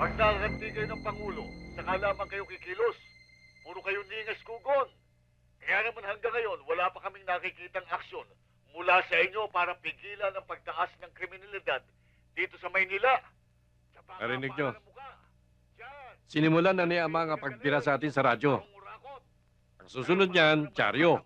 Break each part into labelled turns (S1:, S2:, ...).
S1: Pag nakakanti kayo ng Pangulo, saka lamang kayo kikilos. Puro kayo ningas kugon. Kaya naman hanggang ngayon, wala pa kaming nakikitang aksyon mula sa inyo para pigilan ang pagtaas ng kriminalidad dito sa Maynila.
S2: Narinig nyo? Sinimulan na niya ang mga pagpira sa atin sa radyo. Ang susunod niyan, Charyo.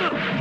S2: करो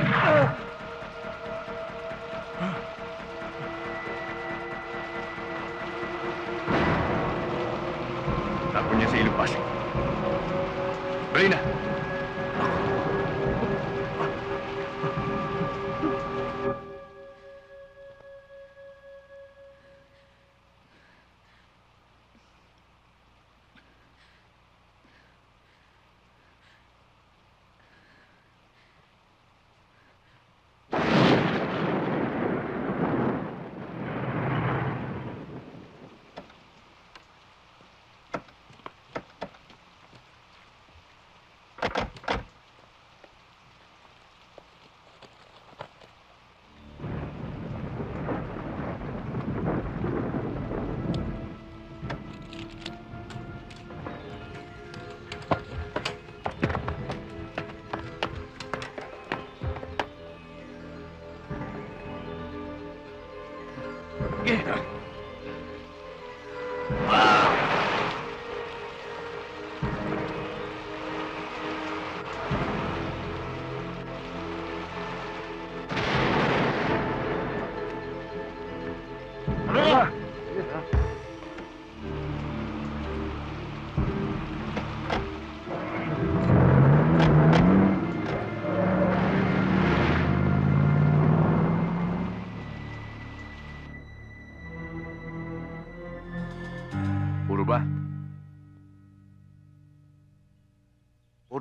S2: Puro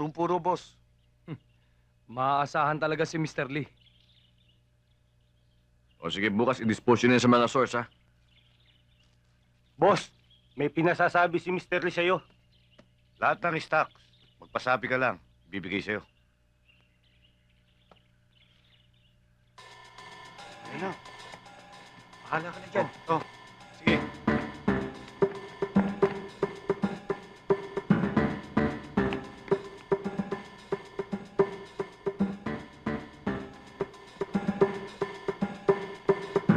S3: Purong-puro, boss.
S4: Maaasahan talaga si Mr. Lee.
S2: O sige, bukas i-dispose yan sa mga source, ha?
S3: Boss, may pinasasabi si Mr. Lee sa'yo. Lahat ng stocks, magpasabi ka lang, bibigay sa'yo. Ayun na. Bahala ka na dyan. Oh, sige.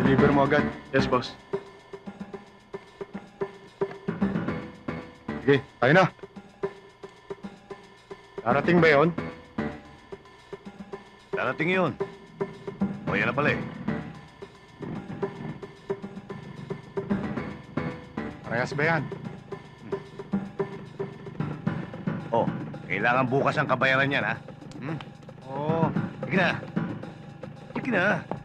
S3: Deliver mo agad.
S2: Yes, boss.
S3: Sige, tayo na. Darating ba yun? Darating yun. O, yan na pala eh.
S5: Parehas ba yan?
S3: Oh, kailangan bukas ang kabayaran yan, ha? Hmm? Oo. Sige na. Sige na.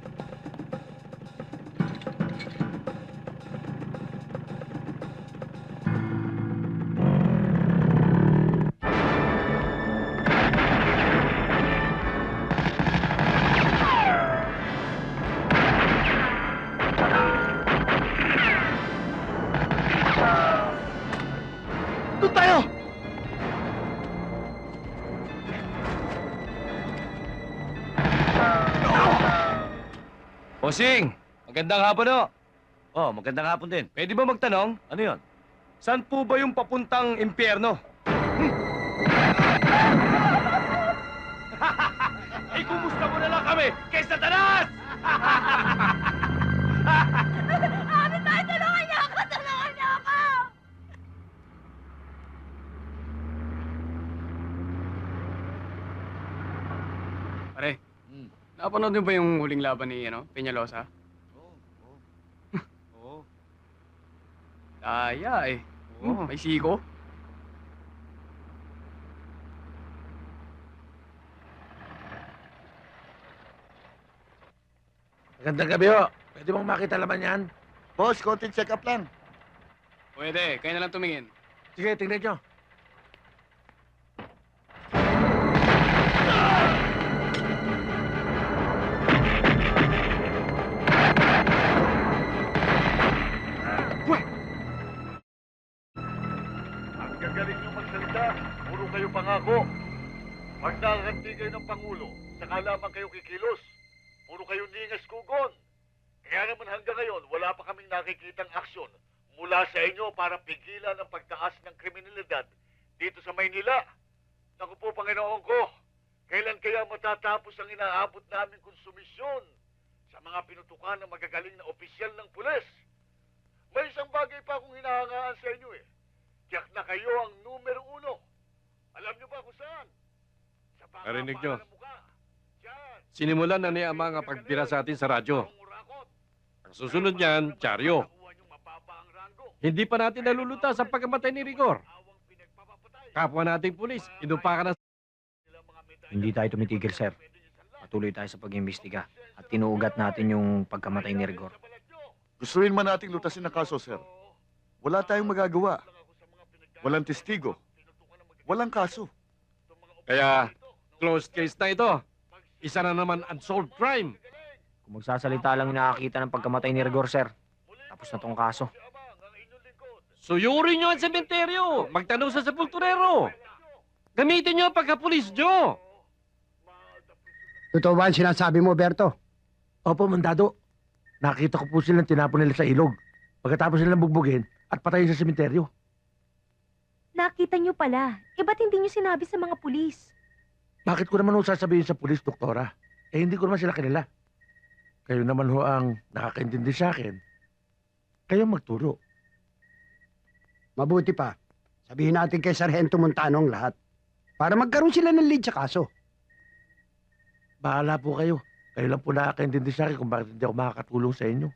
S4: Bossing, magandang hapon ho.
S3: Oh, magandang hapon din.
S4: Pwede ba magtanong?
S3: Ano yon?
S4: Saan po ba yung papuntang impyerno? Ay, kumusta mo na lang kami kay Satanas!
S6: Kapit bahay, tulungan niyo ako! Tulungan niyo ako!
S7: Pare, napanood niyo ba yung huling laban ni ano, Peñalosa?
S8: Oo.
S7: Daya eh.
S8: Oo.
S7: May siko.
S8: Magandang gabi ho. Pwede mong makita laman yan?
S1: Boss, konting check-up lang.
S7: Pwede, kayo na lang tumingin.
S8: Sige, tingnan nyo.
S1: Gagaling nyo magsalita, puro kayo pangako. Pag nakakanti kayo ng Pangulo, saka lamang kayo kikilos. Puro kayo ningas kugon. Kaya naman hanggang ngayon, wala pa kaming nakikitang aksyon mula sa inyo para pigilan ang pagtaas ng kriminalidad dito sa Maynila. Naku po, Panginoon ko, kailan kaya matatapos ang inaabot namin konsumisyon sa mga pinutukan ng magagaling na opisyal ng pulis? May isang bagay pa akong hinahangaan sa inyo eh. Kayo ang numero uno. Alam niyo ba kung saan? Sa
S2: Narinig niyo?
S1: ng. Diyan.
S2: Sinimulan na niya ang mga pagpira sa atin sa radyo. Ang susunod niyan, Charyo.
S1: Nakuha niyong mababa ang ranggo.
S2: Hindi pa natin nalulutas ang pagkamatay ni Rigor.
S1: Awang pinagpapapatay.
S2: Kapwa nating pulis, inumpakan na
S9: Hindi tayo tumitigil, sir. Patuloy tayo sa pag-imbestiga at tinuugat natin yung pagkamatay ni Rigor.
S10: Gustuin man nating lutasin ang kaso, sir. Wala tayong magagawa. Walang testigo. Walang kaso.
S2: Kaya, closed case na ito. Isa na naman unsolved crime.
S9: Kung magsasalita lang yung nakakita ng pagkamatay ni Rigor, sir, tapos na tong kaso.
S2: Suyurin nyo ang sementeryo. Magtanong sa sepulturero. Gamitin nyo ang pagkapulis nyo.
S11: Totoo ba ang sinasabi mo, Berto?
S8: Opo, mandado. Nakita ko po silang tinapon nila sa ilog. Pagkatapos nilang bugbugin at patayin sa sementeryo.
S6: Nakita niyo pala. Eh, ba't hindi niyo sinabi sa mga pulis?
S8: Bakit ko naman ho sasabihin sa pulis, doktora? Eh, hindi ko naman sila kilala. Kayo naman ho ang nakakaintindi sa akin. Kayo magturo.
S11: Mabuti pa. Sabihin natin kay Sargento Montano ang lahat. Para magkaroon sila ng lead sa kaso.
S8: Bahala po kayo. Kayo lang po nakakaintindi sa akin kung bakit hindi ako makakatulong sa inyo.